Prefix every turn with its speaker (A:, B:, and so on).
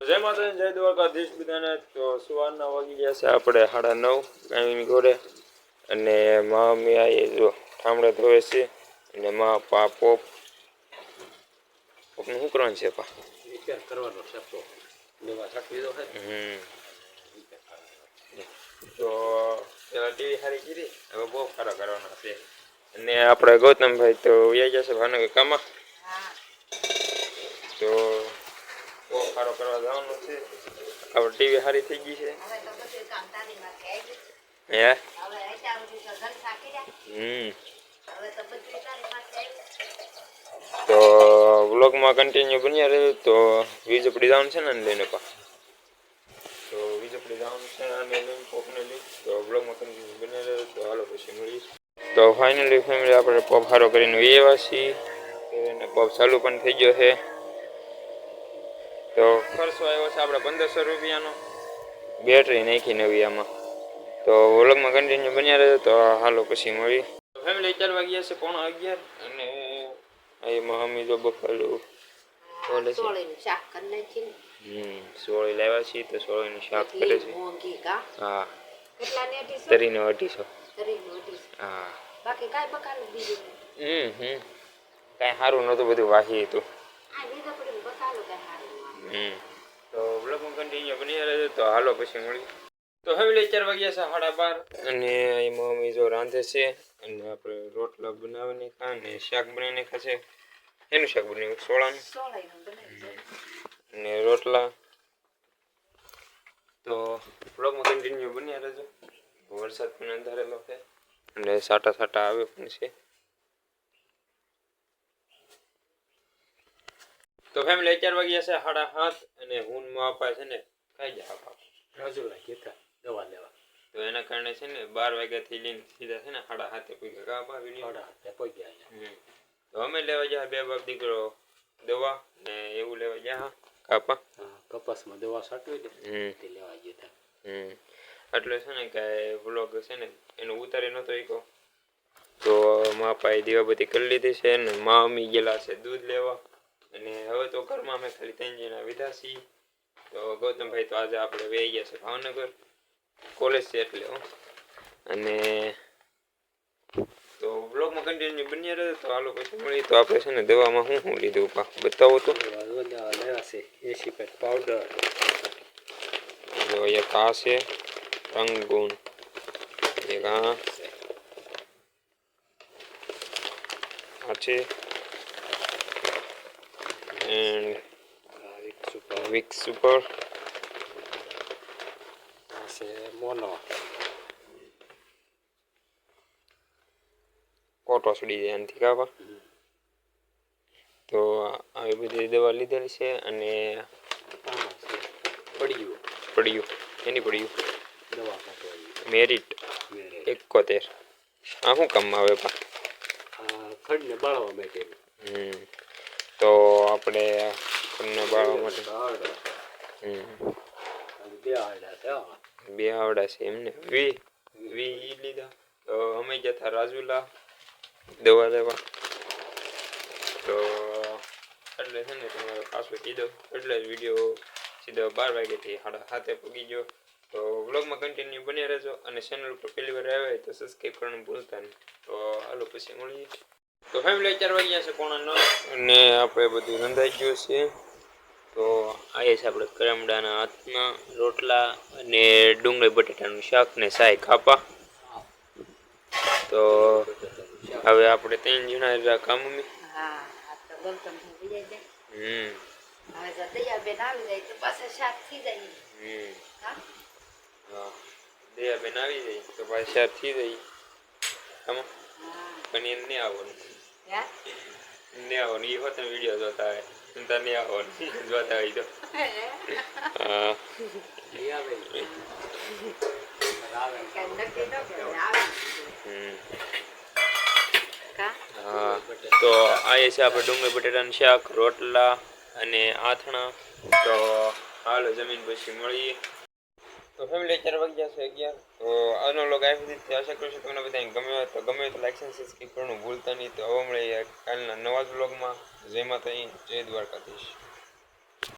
A: જય માતા જય દ્વારકાધીશ બધાને. તો સવારના વાગી ગયા છે આપણે સાડા નવ કાંઈની ઘોડે. અને મા મમ્મી આવીએ જો ઠામડે ધોવે છે. અને મા પા પોપ. પોપનું શું કરવાનું છે પા?
B: કરવાનો
A: હમ. તો પેલા ટીવી સારી કીધી હવે બહુ સારા કરવાના છે. અને આપણે ગૌતમભાઈ તો વ્યાઈ જશે ભાવનગર કામમાં તો સારો કરવા જવાનું છે. આપણે ટીવી સારી થઈ ગઈ છે. હે. હમ.
C: તો
A: વ્લોગમાં કન્ટિન્યુ બન્યા રહ્યું તો વીજ ઉપડી જવાનું છે ને લઈને પા. તો વીજ ઉપડી જવાનું છે અને લઈને પોપને લઈ તો વ્લોગમાં કન્ટિન્યુ બન્યા રહે તો હાલો પછી મળીએ તો ફાઇનલી ફેમિલી આપણે પોપ હારો કરીને એવા છીએ. એને પોપ ચાલુ પણ થઈ ગયો છે. તો ખર્ચો આવ્યો છે આપણે પંદરસો રૂપિયાનો. બેટરી નાખી નવી આમાં. તો વ્લોગમાં કન્ટિન્યુ બન્યા રહ્યો તો હાલો પછી મળીએ. ફેમિલી ચાર વાગ્યા છે પોણા અગિયાર. અને એમાં અમે જો બફાલું બોલે છે.
C: શાક કરી નાખીને.
A: હમ સોળી લાવ્યા છીએ તો સોળીનું શાક કરે છે. હા? તરીને અઢીસો. હા.
C: બાકી કાંઈ બકાલું બીજું?
A: હમ હમ. કાંઈ સારું નહોતું બધું વાહી હતું
C: આ લીધા પડીને બકાલું કાંઈ સારું ન આવે.
A: હમ તો બ્લોગમાં કન્ટિન્યુ બની રહેજો તો હાલો પછી મળી તો હવે ચાર વાગ્યા છે સાડા બાર. અને એમાં મમ્મી જો રાંધે છે અને આપણે રોટલા બનાવીને ખા અને શાક બનાવીને ખાશે એનું શાક બનાવ્યું? સોળાનું. અને રોટલા. તો બ્લોગમાં કન્ટિન્યુ બન્યા રહેજો વરસાદ પણ અંધારેલો છે અને સાટા સાટા આવે પણ છે. તો ફેમિલી ચાર વાગ્યા છે સાડા સાત અને હું મારા છે ને ખાઈ જાય બાપા
B: રાજુલા કીધા દવા લેવા.
A: તો એના કારણે છે ને બાર વાગ્યાથી લઈને સીધા છે ને સાડા સાતે પૂગ્યા. ગયા
B: કાપા સાડા સાતે અહીંયા.
A: તો અમે લેવા જાય બે બાપ દીકરો દવા ને એવું લેવા ગયા કાપા
B: કપાસમાં દવા સાટવી દે. તે લેવા
A: હમ. એટલે છે ને કે વ્લોગ છે ને એનો ઉતારી નતો એકો તો મા દીવા દીવાબત્તી કરી લીધી છે ને મા અમી ગયેલા છે દૂધ લેવા. અને હવે તો ઘરમાં અમે ખાલી ત્રણ જણા વિધા છીએ. તો ગૌતમભાઈ તો આજે આપણે વહી ગયા છે ભાવનગર. કોલેજ છે એટલે. અને તો બ્લોગમાં કન્ટિન્યુ બન્યા રહે તો હાલો પછી મળી તો આપણે છે ને દવામાં શું શું લીધું પા બતાવો તો.
B: એસી પેટ પાવડર
A: જો એક આ છે, રંગૂન. એક હા છે એન્ડ
B: સુપર
A: વિક્સ સુપર
B: છે મોનો
A: કોટો સડી જાય એનાથી કાપા તો આવી બધી દવા લીધેલી છે અને
B: પડ્યું
A: પડ્યું એની પડ્યું
B: દવા
A: મેરિટ એકોતેર આ શું કામમાં આવે પા
B: ખડને બાળવા માટેનું
A: હમ તો આપણે ઘરને બાળવા માટે
B: આવડે
A: હમ
B: અને બે આવડ્યા છે આમાં
A: બે આવડા છે એમને. વી વી ઈ લીધા. તો અમે જતા રાજુલા દવા લેવા. તો એટલે છે ને તમારે પાછું કીધો, એટલે જ વીડિયો સીધો બાર વાગ્યાથી સાડા સાતે પૂગી ગયો. તો વ્લોગમાં કન્ટિન્યુ બન્યા રહેજો અને ચેનલ ઉપર પહેલી વાર આવ્યા તો સબસ્ક્રાઈબ કરવાનું ભૂલતા નહીં. તો હાલો પછી મળીએ. તો ફેમિલી ચાર વાગ્યા છે પોણા ન અને આપણે બધું રંધાઈ ગયું છે. તો આ છે આપણે કરમડાના હાથના રોટલા અને ડુંગળી બટેટાનું શાક ને સાય ખાપા. તો હવે આપણે ત્રણ જણા
C: થઈ જાય
A: હમ.
C: દયાબેન આવી જાય તો પાછા થઈ જાય.
A: પણ એમ નહીં આવવાનું. તો? હા, તો આ છે આપણે ડુંગળી બટેટાનું શાક, રોટલા અને આથણા. તો હાલો જમીન પછી મળીએ. તો ફેમિલી ચાર વાગ્યા છે અગિયાર. તો આજનો લોગ આવી સુધી આશા કરું છું તમને ગમે હોય તો ગમે તો લાઈક અને સબસ્ક્રાઈબ કરવાનું ભૂલતા નહીં. તો હવે મળીએ કાલના નવા જ બ્લોગમાં જય માતાજી, જય દ્વારકાધીશ.